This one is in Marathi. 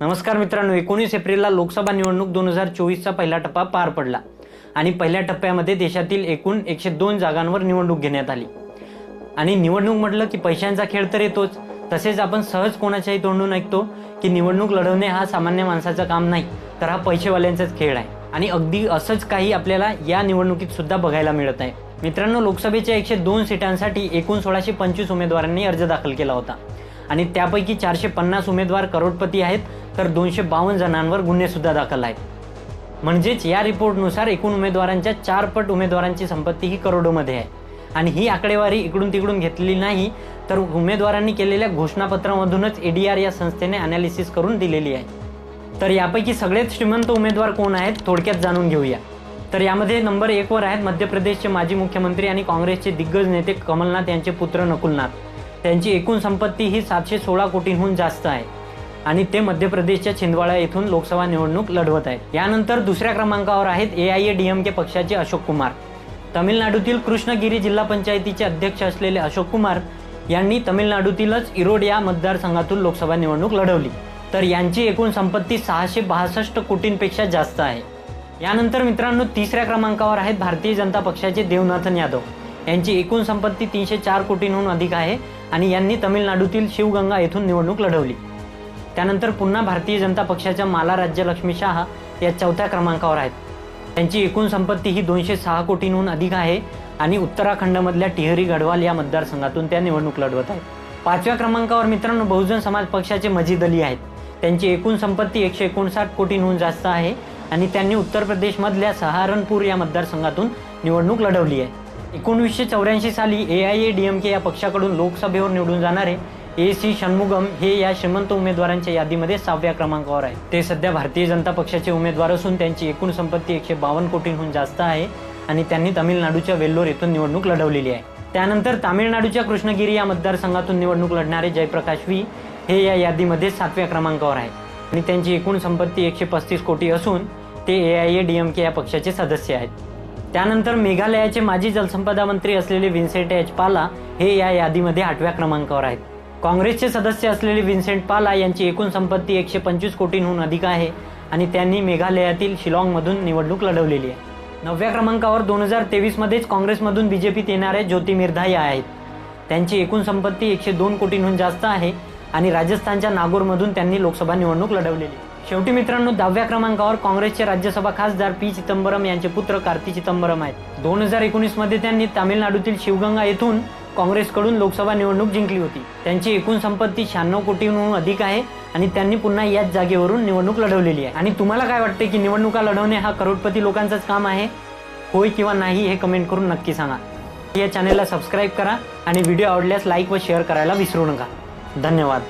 नमस्कार मित्रांनो एकोणीस एप्रिलला लोकसभा निवडणूक दोन हजार चोवीसचा पहिला टप्पा पार पडला आणि पहिल्या टप्प्यामध्ये देशातील एकूण एकशे दोन जागांवर निवडणूक घेण्यात आली. आणि निवडणूक म्हटलं की पैशांचा खेळ तर येतोच. तसेच आपण सहज कोणाच्याही तोंडून ऐकतो की निवडणूक लढवणे हा सामान्य माणसाचं काम नाही तर हा पैसेवाल्यांचाच खेळ आहे. आणि अगदी असंच काही आपल्याला या निवडणुकीत सुद्धा बघायला मिळत आहे. मित्रांनो लोकसभेच्या एकशे दोन सीटांसाठी एकूण सोळाशे पंचवीस उमेदवारांनी अर्ज दाखल केला होता. आणि त्यापैकी चारशे पन्नास उमेदवार करोडपती आहेत. तर दोनशे बावन्न जणांवर गुन्हेसुद्धा दाखल आहेत. म्हणजेच या रिपोर्टनुसार एकूण उमेदवारांच्या चारपट उमेदवारांची संपत्ती ही करोडोमध्ये आहे. आणि ही आकडेवारी इकडून तिकडून घेतलेली नाही तर उमेदवारांनी केलेल्या घोषणापत्रामधूनच ए डी आर या संस्थेने अनालिसिस करून दिलेली आहे. तर यापैकी सगळ्यात श्रीमंत उमेदवार कोण आहेत थोडक्यात जाणून घेऊया. तर यामध्ये नंबर एकवर आहेत मध्य प्रदेशचे माजी मुख्यमंत्री आणि काँग्रेसचे दिग्गज नेते कमलनाथ यांचे पुत्र नकुलनाथ. त्यांची एकूण संपत्ती ही सातशे सोळा कोटींहून जास्त आहे. आणि ते मध्य प्रदेशच्या छिंदवाडा येथून लोकसभा निवडणूक लढवत आहेत. यानंतर दुसऱ्या क्रमांकावर आहेत A I A D M K पक्षाचे अशोक कुमार. तमिळनाडूतील कृष्णगिरी जिल्हा पंचायतीचे अध्यक्ष असलेले अशोक कुमार यांनी तमिळनाडूतीलच इरोड या मतदारसंघातून लोकसभा निवडणूक लढवली. तर यांची एकूण संपत्ती सहाशे बासष्ट कोटींपेक्षा जास्त आहे. यानंतर मित्रांनो तिसऱ्या क्रमांकावर आहेत भारतीय जनता पक्षाचे देवनाथन यादव. यांची एकूण संपत्ती तीनशे चार कोटींहून अधिक आहे आणि यांनी तमिळनाडूतील शिवगंगा येथून निवडणूक लढवली. त्यानंतर पुन्हा भारतीय जनता पक्षाच्या माला राज्यलक्ष्मी शहा या चौथ्या क्रमांकावर आहेत. त्यांची एकूण संपत्ती ही दोनशे सहा कोटींहून अधिक आहे आणि उत्तराखंडमधल्या टिहरी गढवाल या मतदारसंघातून त्या निवडणूक लढवत आहेत. पाचव्या क्रमांकावर मित्रांनो बहुजन समाज पक्षाचे मजीद अली आहेत. त्यांची एकूण संपत्ती एकशे एकोणसाठ कोटींहून जास्त आहे आणि त्यांनी उत्तर प्रदेशमधल्या सहारनपूर या मतदारसंघातून निवडणूक लढवली आहे. एकोणीसशे चौऱ्याऐंशी साली A I A D M K या पक्षाकडून लोकसभेवर निवडून जाणारे ए सी षण्मुगम हे या श्रीमंत उमेदवारांच्या यादीमध्ये सहाव्या क्रमांकावर आहे. ते सध्या भारतीय जनता पक्षाचे उमेदवार असून त्यांची एकूण संपत्ती एकशे बावन्न कोटींहून जास्त आहे आणि त्यांनी तामिळनाडूच्या वेल्लोर येथून निवडणूक लढवलेली आहे. त्यानंतर तामिळनाडूच्या कृष्णगिरी या मतदारसंघातून निवडणूक लढणारे जयप्रकाश वी हे या यादीमध्ये सातव्या क्रमांकावर आहे. आणि त्यांची एकूण संपत्ती एकशे पस्तीस कोटी असून ते A I A D M K या पक्षाचे सदस्य आहेत. त्यानंतर मेघालयाचे माजी जलसंपदा मंत्री असलेले विन्सेंट एच पाला हे या यादीमध्ये आठव्या क्रमांकावर आहेत. काँग्रेसचे सदस्य असलेले विन्सेंट पाला यांची एकूण संपत्ती एकशे पंचवीस कोटींहून अधिक आहे आणि त्यांनी मेघालयातील शिलाँगमधून निवडणूक लढवलेली आहे. नवव्या क्रमांकावर दोन हजार तेवीसमध्येच काँग्रेसमधून बीजेपीत येणारे ज्योती मिर्धा या आहेत. त्यांची एकूण संपत्ती एकशे दोन कोटींहून जास्त आहे आणि राजस्थानच्या नागोरमधून त्यांनी लोकसभा निवडणूक लढवलेली शेवटी मित्रांनो दहाव्या क्रमांकावर काँग्रेसचे राज्यसभा खासदार पी चिदंबरम यांचे पुत्र कार्ती चिदंबरम आहेत. दोन हजार एकोणीसमध्ये त्यांनी तामिळनाडूतील शिवगंगा येथून काँग्रेसकडून लोकसभा निवडणूक जिंकली होती. त्यांची एकूण संपत्ती शहाण्णव कोटींहून अधिक आहे आणि त्यांनी पुन्हा याच जागेवरून निवडणूक लढवलेली आहे. आणि तुम्हाला काय वाटते की निवडणुका लढवणे हा करोडपती लोकांचंच काम आहे? होय किंवा नाही हे कमेंट करून नक्की सांगा. या चॅनेलला सबस्क्राईब करा आणि व्हिडिओ आवडल्यास लाईक व शेअर करायला विसरू नका. धन्यवाद.